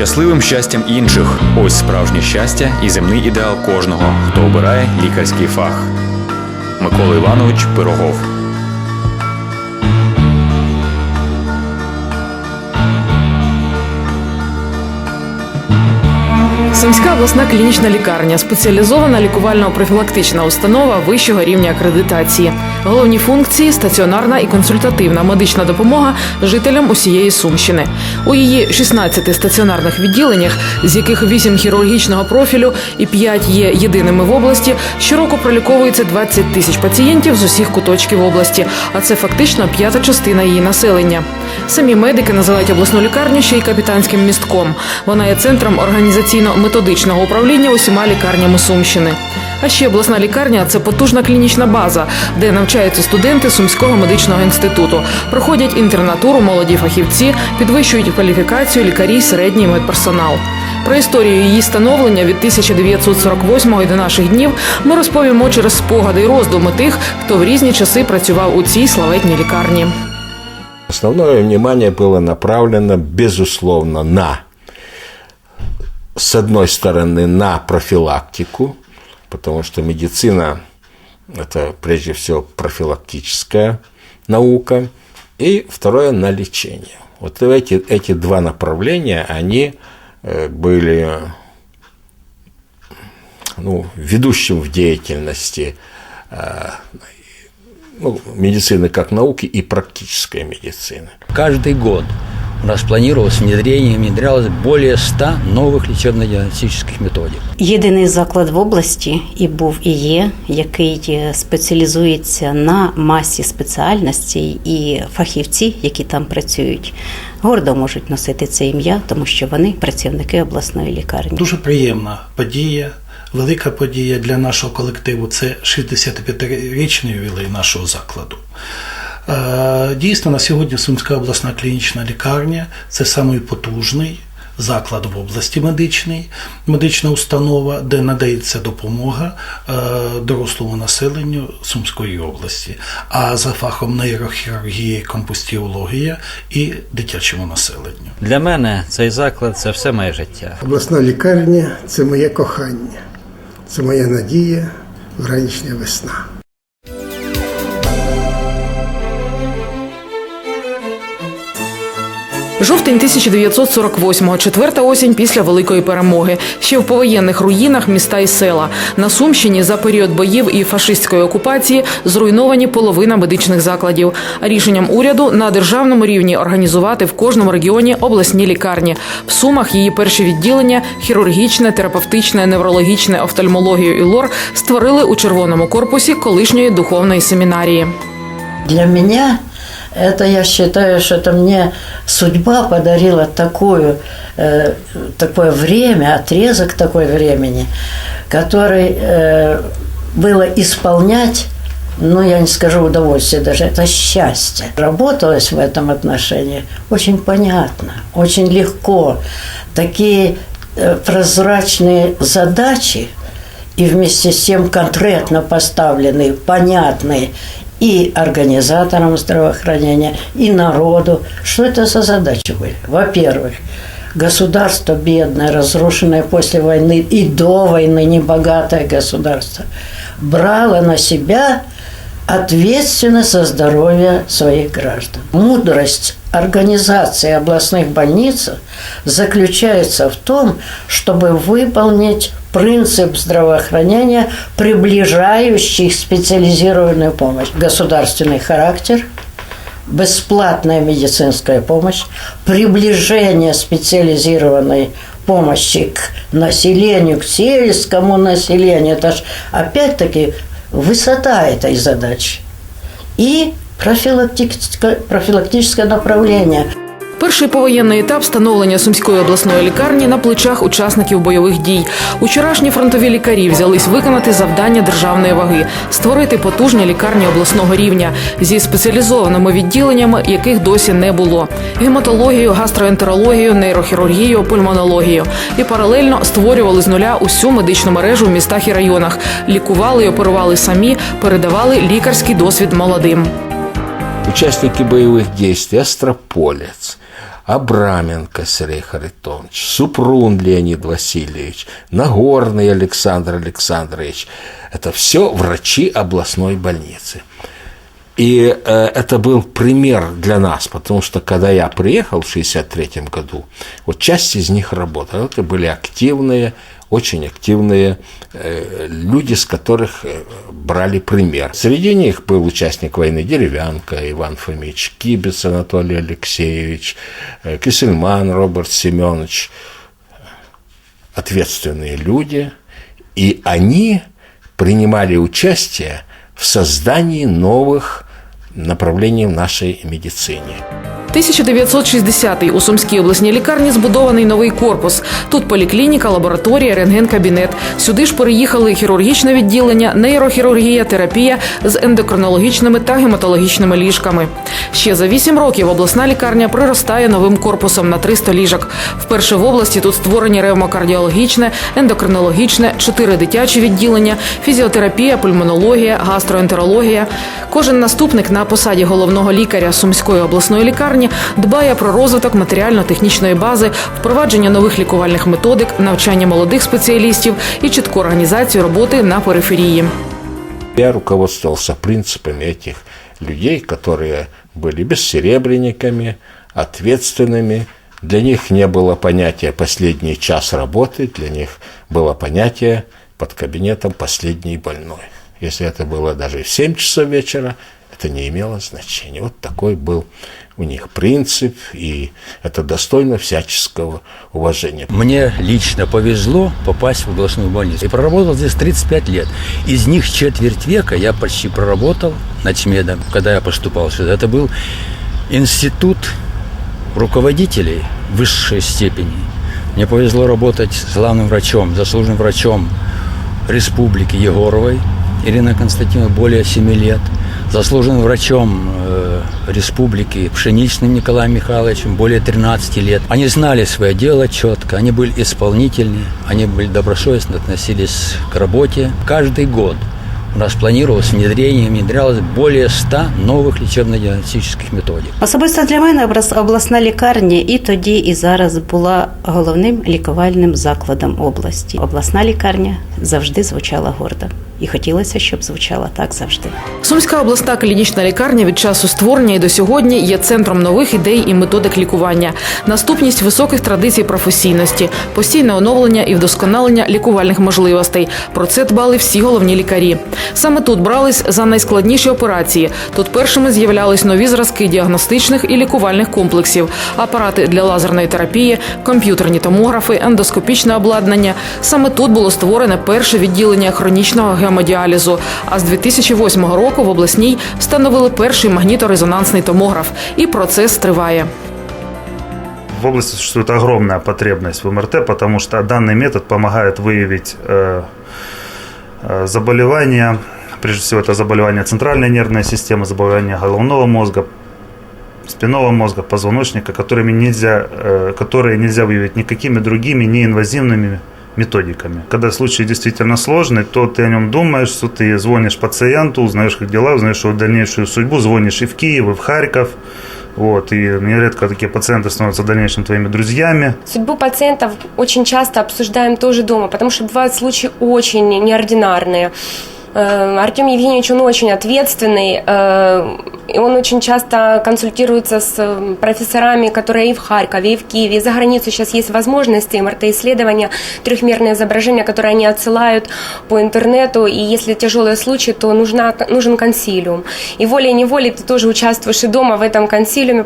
щасливим щастям інших. Ось справжнє щастя і земний ідеал кожного, хто обирає лікарський фах. Микола Іванович Пирогов. Сумська обласна клінічна лікарня спеціалізована лікувально-профілактична установа вищого рівня акредитації. Головні функції стаціонарна і консультативна медична допомога жителям усієї Сумщини. У її 16 стаціонарних відділеннях, з яких 8 хірургічного профілю і 5 є єдиними в області, щороку проліковується 20 тисяч пацієнтів з усіх куточків області, а це фактично п'ята частина її населення. Самі медики називають обласну лікарню ще й капітанським містком. Вона є центром організаційно-методичного управління усіма лікарнями Сумщини. А ще обласна лікарня це потужна клінічна база, де навчаються студенти Сумського медичного інституту, проходять інтернатуру молоді фахівці, підвищують кваліфікацію лікарі, середній медперсонал. Про історію її становлення від 1948 до наших днів ми розповімо через спогади і роздуми тих, хто в різні часи працював у цій славетній лікарні. Основное внимание было направлено, безусловно, на, с одной стороны, на профилактику, потому что медицина – это прежде всего профилактическая наука, и второе – на лечение. Вот эти, эти два направления, они э, были ну, ведущим в деятельности э, ну, медицины как науки и практической медицины. Каждый год у нас планировалось внедрение, внедрялось более 100 новых лечебно-диагностических методик. Єдиний заклад в області і був і є, який е, спеціалізується на масі спеціальностей і фахівці, які там працюють, гордо можуть носити це ім'я, тому що вони працівники обласної лікарні. Дуже приємна подія, велика подія для нашого колективу. Це 65-річний ювілей нашого закладу. Е, Дійсно, на сьогодні Сумська обласна клінічна лікарня це самий потужний заклад в області медичний, медична установа, де надається допомога е, дорослому населенню Сумської області, а за фахом нейрохірургії, компостіологія і дитячому населенню. Для мене цей заклад це все моє життя. Обласна лікарня це моє кохання, це моя надія, вранішня весна. Жовтень 1948-го, четверта осінь після великої перемоги. Ще в повоєнних руїнах міста і села. На Сумщині за період боїв і фашистської окупації зруйновані половина медичних закладів. Рішенням уряду на державному рівні організувати в кожному регіоні обласні лікарні. В Сумах її перші відділення хірургічне, терапевтичне, неврологічне, офтальмологію і лор створили у червоному корпусі колишньої духовної семінарії. Для меня это, я считаю, что это мне судьба подарила такую, э, такое время, отрезок такой времени, который э, было исполнять, ну, я не скажу удовольствие даже, это счастье. Работалось в этом отношении очень понятно, очень легко. Такие э, прозрачные задачи и вместе с тем конкретно поставленные, понятные и организаторам здравоохранения, и народу. Что это за задачи были? Во-первых, государство бедное, разрушенное после войны и до войны небогатое государство, брало на себя ответственность за здоровье своих граждан. Мудрость организации областных больниц заключается в том, чтобы выполнить принцип здравоохранения, приближающий специализированную помощь. Государственный характер, бесплатная медицинская помощь, приближение специализированной помощи к населению, к сельскому населению. Это ж опять-таки высота этой задачи. И профилактическое, профилактическое направление – Перший повоєнний етап становлення сумської обласної лікарні на плечах учасників бойових дій. Учорашні фронтові лікарі взялись виконати завдання державної ваги створити потужні лікарні обласного рівня зі спеціалізованими відділеннями, яких досі не було: гематологію, гастроентерологію, нейрохірургію, пульмонологію. І паралельно створювали з нуля усю медичну мережу в містах і районах, лікували і оперували самі, передавали лікарський досвід молодим. Участники боевых действий, Острополец, Абраменко Сергей Харитонович, Супрун Леонид Васильевич, Нагорный Александр Александрович. Это все врачи областной больницы. И э, это был пример для нас, потому что когда я приехал в 1963 году, вот часть из них работала. Это были активные, очень активные э, люди, с которых э, брали пример. Среди них был участник войны Деревянко, Иван Фомич Кибец Анатолий Алексеевич, э, Кисельман Роберт Семенович. Ответственные люди, и они принимали участие в создании новых направлений в нашей медицине. 1960-й у Сумській обласній лікарні збудований новий корпус. Тут поліклініка, лабораторія, рентген-кабінет. Сюди ж переїхали хірургічне відділення, нейрохірургія, терапія з ендокринологічними та гематологічними ліжками. Ще за вісім років обласна лікарня приростає новим корпусом на 300 ліжок. Вперше в області тут створені ревмокардіологічне, ендокринологічне, чотири дитячі відділення, фізіотерапія, пульмонологія, гастроентерологія. Кожен наступник на посаді головного лікаря Сумської обласної лікарні дбає про розвиток матеріально-технічної бази, впровадження нових лікувальних методик, навчання молодих спеціалістів і чітку організацію роботи на периферії. Я руководствовался принципами этих людей, которые были бессеребренниками, ответственными. Для них не было понятия «последний час работы», для них было понятие под кабинетом «последний больной». Если это было даже в 7 часов вечера, это не имело значения. Вот такой был у них принцип, и это достойно всяческого уважения. Мне лично повезло попасть в областную больницу. И проработал здесь 35 лет. Из них четверть века я почти проработал начмедом, когда я поступал сюда. Это был институт руководителей высшей степени. Мне повезло работать с главным врачом, заслуженным врачом республики Егоровой Ириной Константиновной более 7 лет, заслуженным врачом э, республики Пшеничным Николаем Михайловичем более 13 лет. Они знали свое дело четко, они были исполнительны, они были добросовестно относились к работе. Каждый год у нас планировалось внедрение, внедрялось более 100 новых лечебно-диагностических методик. Особисто для мене образ- обласна лікарня і тоді, і зараз була головним лікувальним закладом області. Обласна лікарня завжди звучала гордо. І хотілося, щоб звучала так завжди. Сумська обласна клінічна лікарня від часу створення і до сьогодні є центром нових ідей і методик лікування, наступність високих традицій професійності, постійне оновлення і вдосконалення лікувальних можливостей. Про це дбали всі головні лікарі. Саме тут брались за найскладніші операції. Тут першими з'являлись нові зразки діагностичних і лікувальних комплексів, апарати для лазерної терапії, комп'ютерні томографи, ендоскопічне обладнання. Саме тут було створене перше відділення хронічного гемодіалізу. А з 2008 року в обласній встановили перший магніторезонансний томограф. І процес триває. В области существует огромная потребность в МРТ, потому что данный метод помогает выявить э, э, заболевания, прежде всего это заболевания центральной нервной системы, заболевания головного мозга, спинного мозга, позвоночника, которыми нельзя, э, которые нельзя выявить никакими другими неинвазивными методиками. Когда случай действительно сложный, то ты о нем думаешь, что ты звонишь пациенту, узнаешь их дела, узнаешь его дальнейшую судьбу, звонишь и в Киев, и в Харьков. Вот, и нередко такие пациенты становятся в дальнейшем твоими друзьями. Судьбу пациентов очень часто обсуждаем тоже дома, потому что бывают случаи очень неординарные. Э, Артем Евгеньевич, он очень ответственный, э, и он очень часто консультируется с э, профессорами, которые и в Харькове, и в Киеве, и за границей сейчас есть возможности МРТ-исследования, трехмерные изображения, которые они отсылают по интернету, и если тяжелые случаи, то нужна, нужен консилиум. И волей-неволей ты тоже участвуешь и дома в этом консилиуме,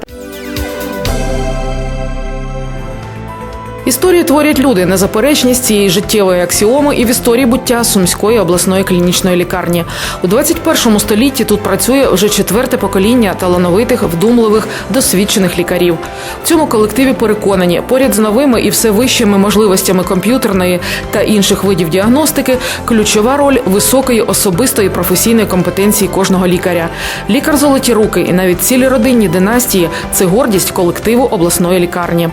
Історію творять люди незаперечність цієї життєвої аксіоми і в історії буття Сумської обласної клінічної лікарні. У 21 столітті тут працює вже четверте покоління талановитих, вдумливих, досвідчених лікарів. В цьому колективі переконані, поряд з новими і все вищими можливостями комп'ютерної та інших видів діагностики, ключова роль високої особистої професійної компетенції кожного лікаря. Лікар золоті руки і навіть цілі родинні династії це гордість колективу обласної лікарні.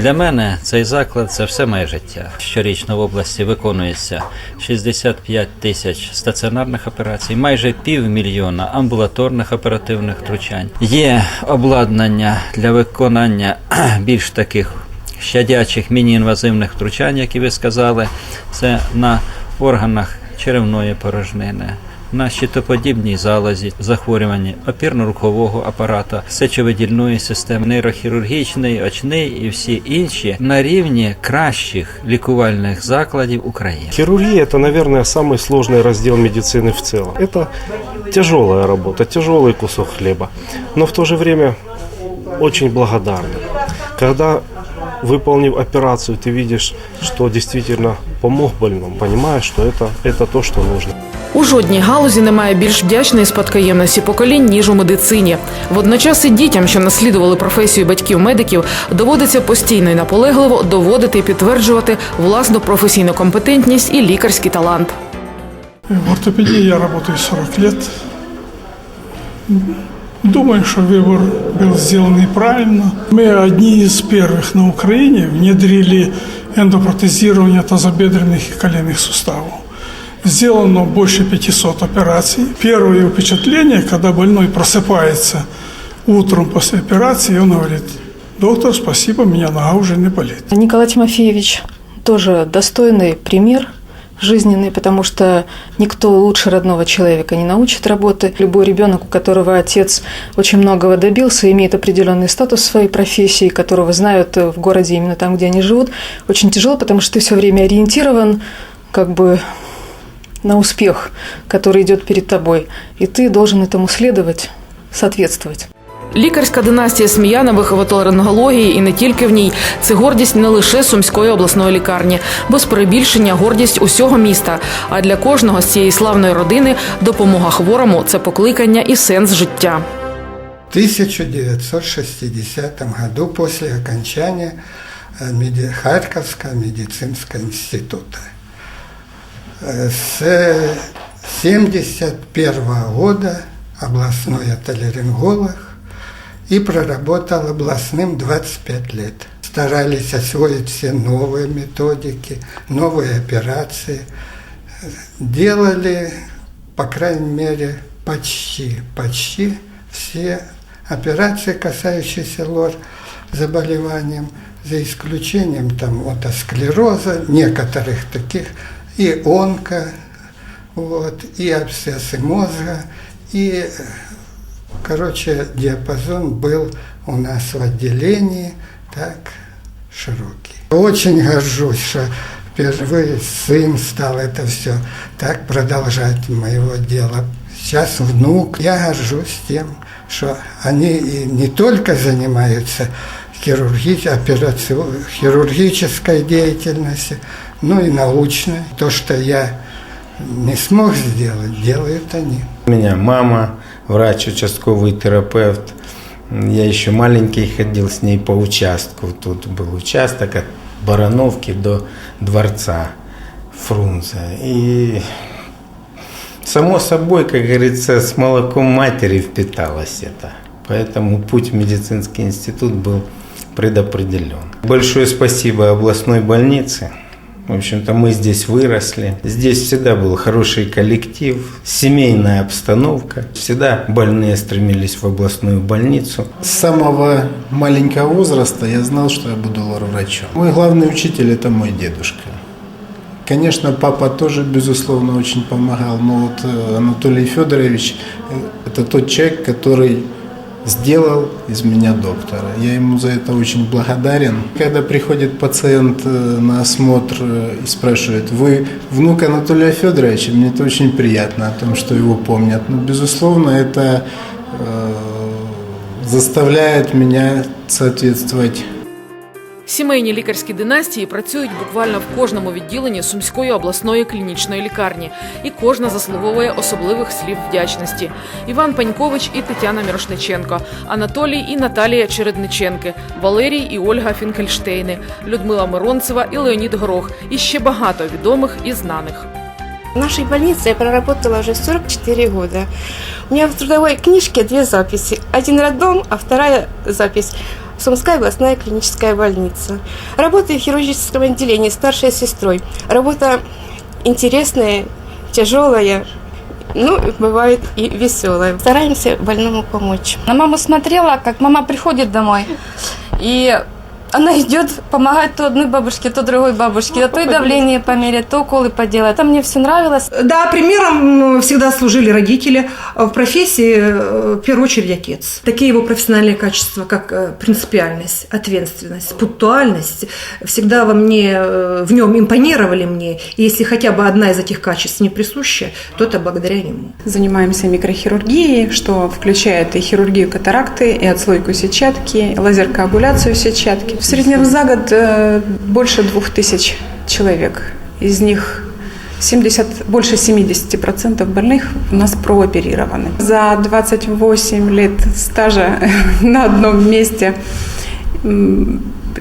Для мене цей заклад це все моє життя. Щорічно в області виконується 65 тисяч стаціонарних операцій, майже півмільйона амбулаторних оперативних втручань. Є обладнання для виконання більш таких щадячих міні-інвазивних втручань, які ви сказали. Це на органах черевної порожнини На щитоподібній залозі, захворюванні опірно-рухового апарата, сечовидільної системи, нейрохірургічний, очний і всі інші на рівні кращих лікувальних закладів України. Хирургия – это, наверное, самый сложный раздел медицины в целом. Это тяжелая работа, тяжелый кусок хлеба, но в то же время очень благодарна. Когда, выполнив операцию, ты видишь, что действительно помог больному, понимаешь, что это, это то, что нужно. У жодній галузі немає більш вдячної спадкоємності поколінь, ніж у медицині. Водночас і дітям, що наслідували професію батьків-медиків, доводиться постійно і наполегливо доводити і підтверджувати власну професійну компетентність і лікарський талант. В ортопедии я работаю 40 лет. Думаю, что выбор был сделан правильно. Мы одни из первых на Украине внедрили эндопротезирование тазобедренных и коленных суставов. Сделано больше 500 операций. Первое впечатление, когда больной просыпается утром после операции, он говорит, доктор, спасибо, меня нога уже не болит. Николай Тимофеевич тоже достойный пример жизненный, потому что никто лучше родного человека не научит работы. Любой ребенок, у которого отец очень многого добился, имеет определенный статус в своей профессии, которого знают в городе именно там, где они живут, очень тяжело, потому что ты все время ориентирован как бы на успех, который идет перед тобой, и ты должен этому следовать, соответствовать. Лікарська династія Сміянових в отоларингології і не тільки в ній це гордість не лише сумської обласної лікарні, без перебільшення гордість усього міста. А для кожного з цієї славної родини допомога хворому це покликання і сенс життя. В 1960 году после окончания э, меди- Харьковского медицинского института. Э, С 1971 года областной отоларинголог и проработал областным 25 лет. Старались освоить все новые методики, новые операции. Делали, по крайней мере, почти, почти все операции, касающиеся лор заболеванием, за исключением там отосклероза, некоторых таких, и онко, вот, и абсцессы мозга, и, короче, диапазон был у нас в отделении так широкий. Очень горжусь, что впервые сын стал это все так продолжать моего дела. Сейчас внук. Я горжусь тем, что они и не только занимаются хирурги- операцион- хирургической деятельностью, но и научной. То, что я не смог сделать, делают они. У меня мама, врач, участковый терапевт. Я еще маленький ходил с ней по участку. Тут был участок от Барановки до дворца Фрунзе. И само собой, как говорится, с молоком матери впиталось это. Поэтому путь в медицинский институт был предопределен. Большое спасибо областной больнице. В общем-то, мы здесь выросли. Здесь всегда был хороший коллектив, семейная обстановка. Всегда больные стремились в областную больницу. С самого маленького возраста я знал, что я буду лор-врачом. Мой главный учитель – это мой дедушка. Конечно, папа тоже, безусловно, очень помогал, но вот э, Анатолий Федорович э, – это тот человек, который сделал из меня доктора. Я ему за это очень благодарен. Когда приходит пациент э, на осмотр э, и спрашивает, вы внук Анатолия Федоровича, мне это очень приятно о том, что его помнят. Но, безусловно, это э, заставляет меня соответствовать Сімейні лікарські династії працюють буквально в кожному відділенні Сумської обласної клінічної лікарні, і кожна заслуговує особливих слів вдячності. Іван Панькович і Тетяна Мірошниченко, Анатолій і Наталія Чередниченки, Валерій і Ольга Фінкельштейни, Людмила Миронцева і Леонід Горох, і ще багато відомих і знаних. В нашей больнице я проработала уже 44 года. У меня в трудовой книжке две записи. Один роддом, а вторая запись Сумская областная клиническая больница. Работаю в хирургическом отделении старшей сестрой. Работа интересная, тяжелая, ну, бывает и веселая. Стараемся больному помочь. На маму смотрела, как мама приходит домой, и она идет, помогает то одной бабушке, то другой бабушке, то и давление померять, то уколы поделать. Там мне все нравилось. Да, примером всегда служили родители. В профессии, э, в первую очередь, отец. Такие его профессиональные качества, как э, принципиальность, ответственность, пунктуальность, всегда во мне, э, в нем импонировали мне. И если хотя бы одна из этих качеств не присуща, то это благодаря нему. Занимаемся микрохирургией, что включает и хирургию катаракты, и отслойку сетчатки, и лазеркоагуляцию сетчатки. В среднем за год э, больше двух тысяч человек. Из них 70, больше 70% больных у нас прооперированы. За 28 лет стажа на одном месте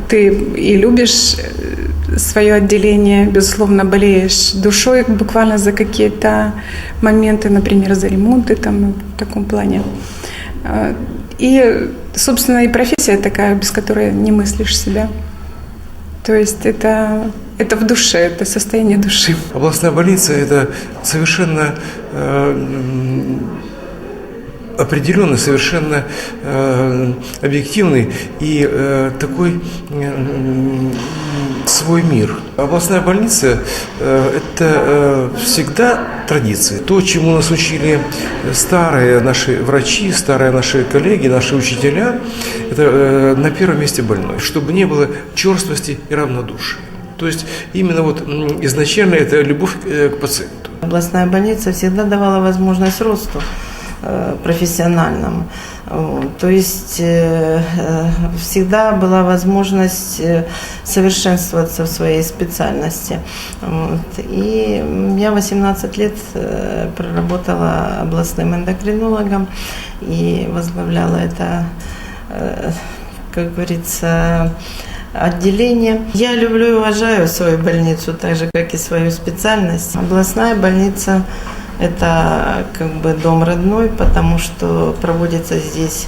ты и любишь э, свое отделение, безусловно, болеешь душой буквально за какие-то моменты, например, за ремонты там в таком плане. Э, И, собственно, и профессия такая, без которой не мыслишь себя. То есть это, это в душе, это состояние души. Областная больница – это совершенно э, м, определенный, совершенно э, объективный и э, такой э, свой мир. Областная больница э, – это э, всегда традиции. То, чему нас учили старые наши врачи, старые наши коллеги, наши учителя, это э, на первом месте больной. Чтобы не было черствости и равнодушия. То есть именно вот изначально это любовь э, к пациенту. Областная больница всегда давала возможность росту э, профессиональному. Вот. То есть э, э, всегда была возможность совершенствоваться в своей специальности. И я 18 лет проработала областным эндокринологом и возглавляла это, как говорится, отделение. Я люблю и уважаю свою больницу, так же, как и свою специальность. Областная больница – это как бы дом родной, потому что проводится здесь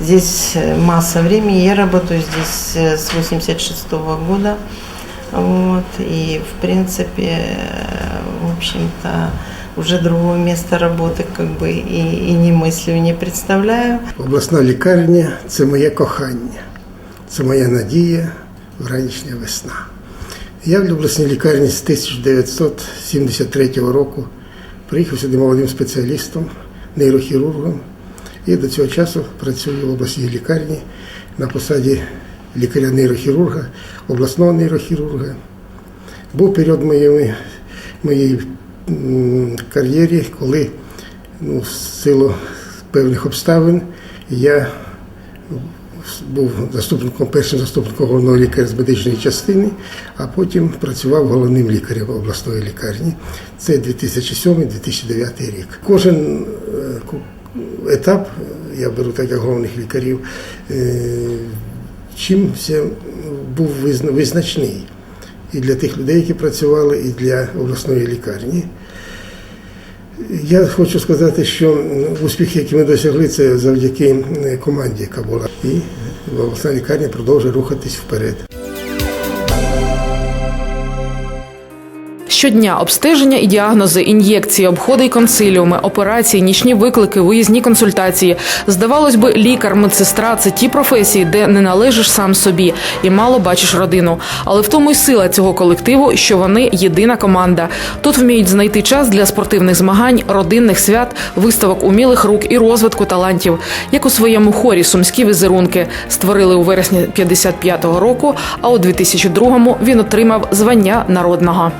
Здесь масса времени. Я работаю здесь э, с 86 года. Вот. И, в принципе, э, в общем-то, уже другого места работы как бы и, і не мислю, і не представляю. Обласна лікарня це моє кохання, це моя надія, вранішня весна. Я в обласній лікарні з 1973 року приїхав сюди молодим спеціалістом, нейрохірургом, і до цього часу працюю в обласній лікарні на посаді лікаря-нейрохірурга, обласного нейрохірурга. Був період моєї, моєї кар'єрі, коли ну, в силу певних обставин я був заступником, першим заступником головного лікаря з медичної частини, а потім працював головним лікарем обласної лікарні. Це 2007-2009 рік. Кожен е, етап, я беру так як головних лікарів, е, чимся був визна- визначний і для тих людей, які працювали, і для обласної лікарні. Я хочу сказати, що успіх, які ми досягли, це завдяки е, команді, яка була. І обласна лікарня продовжує рухатись вперед. Щодня обстеження і діагнози, ін'єкції, обходи й консиліуми, операції, нічні виклики, виїзні консультації. Здавалось би, лікар, медсестра це ті професії, де не належиш сам собі і мало бачиш родину. Але в тому й сила цього колективу, що вони єдина команда. Тут вміють знайти час для спортивних змагань, родинних свят, виставок умілих рук і розвитку талантів, як у своєму хорі сумські візерунки створили у вересні 55-го року. А у 2002-му він отримав звання народного.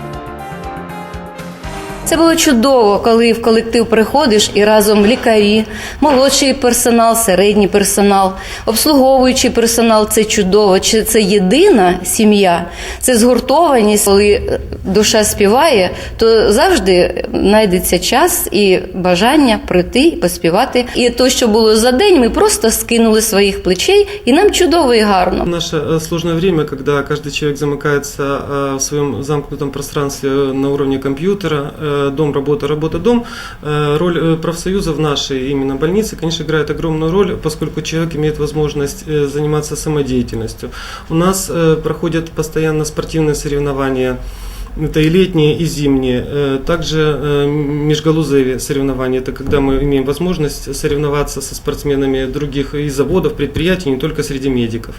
Це було чудово, коли в колектив приходиш і разом лікарі, молодший персонал, середній персонал, обслуговуючий персонал це чудово. Чи це єдина сім'я, це згуртованість. Коли душа співає, то завжди знайдеться час і бажання прийти і поспівати. І то, що було за день, ми просто скинули своїх плечей, і нам чудово і гарно. Наше э, сложное время, когда каждый человек замыкается э, в своем замкнутом пространстве на уровне компьютера, э, работа, дом, работа, работа, дом. Э, Роль э, профсоюза в нашей именно больнице, конечно, играет огромную роль, поскольку человек имеет возможность э, заниматься самодеятельностью. У нас э, проходят постоянно спортивные соревнования, это и летние, и зимние. Э, Также э, межгалузевые соревнования, это когда мы имеем возможность соревноваться со спортсменами других и заводов, предприятий, не только среди медиков.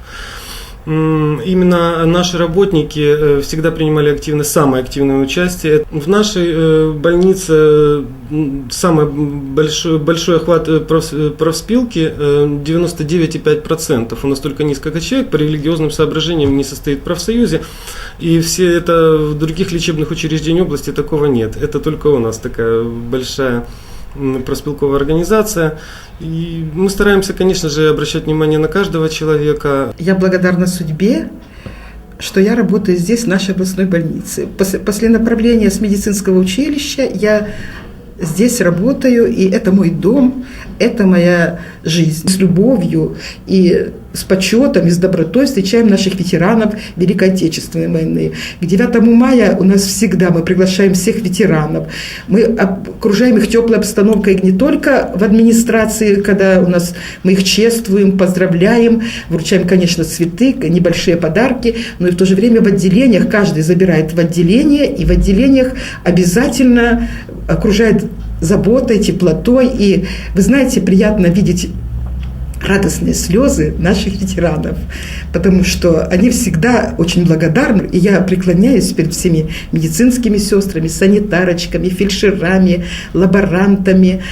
Именно наши работники э, всегда принимали активное, самое активное участие. В нашей э, больнице самый большой, большой охват э, проф- профспилки э, 99,5%. У нас только несколько человек по религиозным соображениям не состоит в профсоюзе. И все это в других лечебных учреждениях области такого нет. Это только у нас такая большая проспилковая организация. И мы стараемся, конечно же, обращать внимание на каждого человека. Я благодарна судьбе, что я работаю здесь, в нашей областной больнице. После, после направления с медицинского училища я здесь работаю, и это мой дом, это моя жизнь. С любовью и с почетом, и с добротой встречаем наших ветеранов Великой Отечественной войны. К 9 мая у нас всегда мы приглашаем всех ветеранов. Мы окружаем их теплой обстановкой не только в администрации, когда у нас мы их чествуем, поздравляем, вручаем, конечно, цветы, небольшие подарки, но и в то же время в отделениях, каждый забирает в отделение, и в отделениях обязательно окружает заботой, теплотой. И вы знаете, приятно видеть радостные слезы наших ветеранов, потому что они всегда очень благодарны, и я преклоняюсь перед всеми медицинскими сестрами, санитарочками, фельдшерами, лаборантами,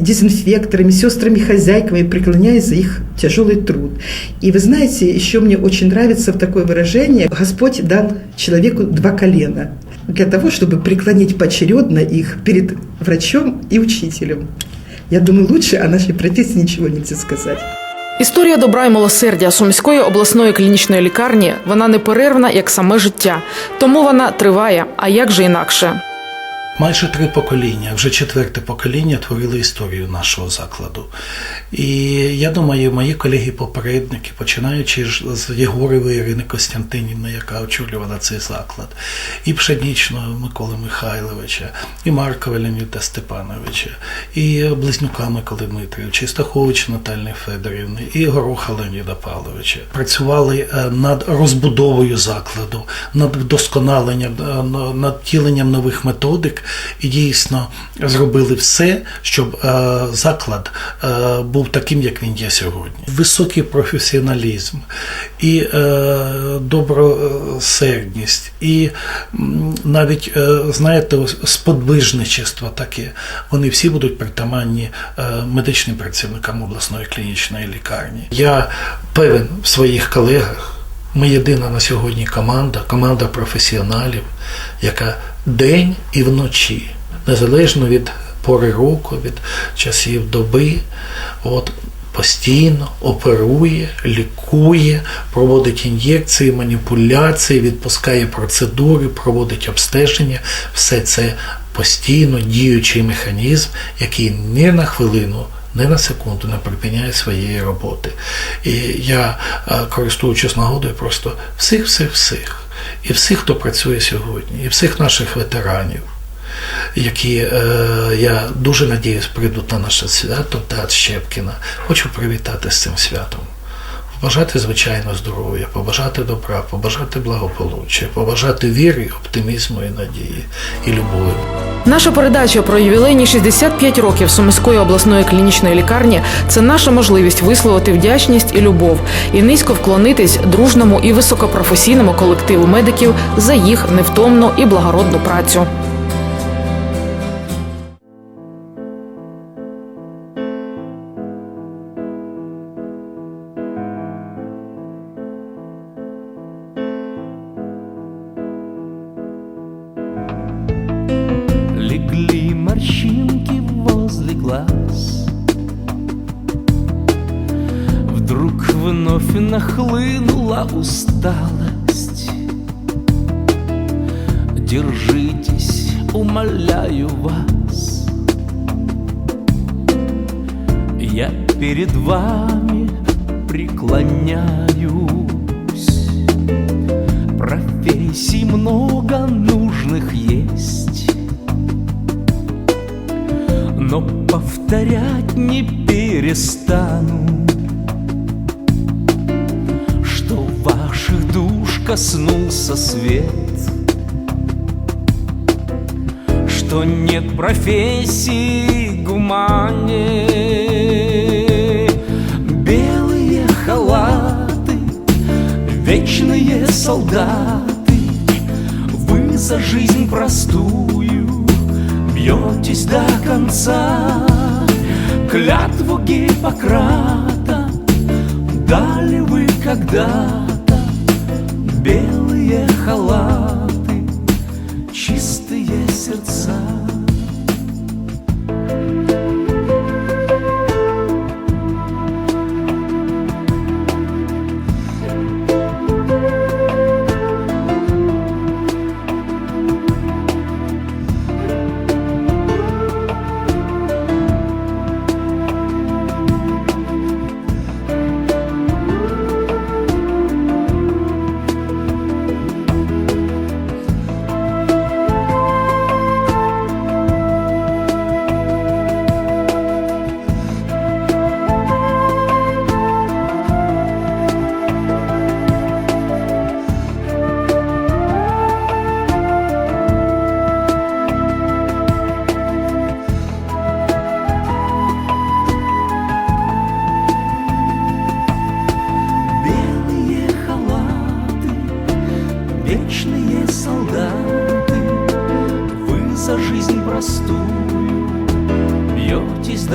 дезинфекторами, сестрами-хозяйками, преклоняюсь за их тяжелый труд. И вы знаете, еще мне очень нравится такое выражение «Господь дал человеку два колена» для того, чтобы преклонить поочередно их перед врачом и учителем. Я думаю, лучше о нашей профессии ничего нельзя сказать. Історія добра і милосердя Сумської обласної клінічної лікарні вона неперервна, як саме життя. Тому вона триває. А як же інакше? Майже три покоління, вже четверте покоління творили історію нашого закладу. І я думаю, мої колеги-попередники, починаючи з Єгорової Ірини Костянтинівни, яка очолювала цей заклад, і Пшенічного Миколи Михайловича, і Маркова Леоніда Степановича, і Близнюка Миколи Дмитровича, і Стахович Наталії Федорівни, і Гороха Леоніда Павловича. Працювали е, над розбудовою закладу, над вдосконаленням, е, над втіленням нових методик і дійсно зробили все, щоб е, заклад е, був таким, як він є сьогодні. Високий професіоналізм і е, добросердність, і навіть, знаєте, сподвижничество таке. Вони всі будуть притаманні медичним працівникам обласної клінічної лікарні. Я певен в своїх колегах. Ми єдина на сьогодні команда, команда професіоналів, яка день і вночі, незалежно від пори року, від часів доби, от, постійно оперує, лікує, проводить ін'єкції, маніпуляції, відпускає процедури, проводить обстеження. Все це постійно діючий механізм, який ні на хвилину не на секунду не припиняє своєї роботи. І я, е, користуючись нагодою, просто всіх, всіх, всіх, і всіх, хто працює сьогодні, і всіх наших ветеранів, які е, я дуже надіюсь прийдуть на наше свято Театр Щепкіна, хочу привітати з цим святом. Побажати, звичайно, здоров'я, побажати добра, побажати благополуччя, побажати віри, оптимізму і надії і любові. Наша передача про ювілейні 65 років Сумської обласної клінічної лікарні це наша можливість висловити вдячність і любов і низько вклонитись дружному і високопрофесійному колективу медиків за їх невтомну і благородну працю. перед вами преклоняюсь. Профессий много нужных есть, но повторять не перестану, что ваших душ коснулся свет. Что нет профессии гуманнее солдаты Вы за жизнь простую бьетесь до конца. Клятву Гиппократа дали вы когда-то. Белые халаты, чистые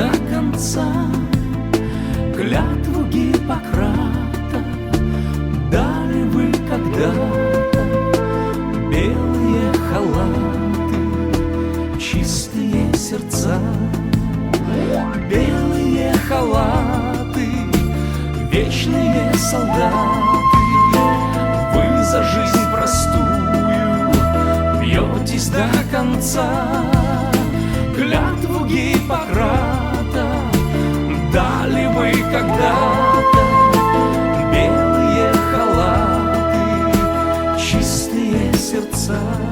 до конца. Клятву Гиппократа дали вы когда-то, Белые халаты, чистые сердца. Белые халаты, вечные солдаты, вы за жизнь простую бьетесь до конца. Клятву Гиппократа дали вы когда-то, белые халаты, чистые сердца, белые халаты, чистые сердца.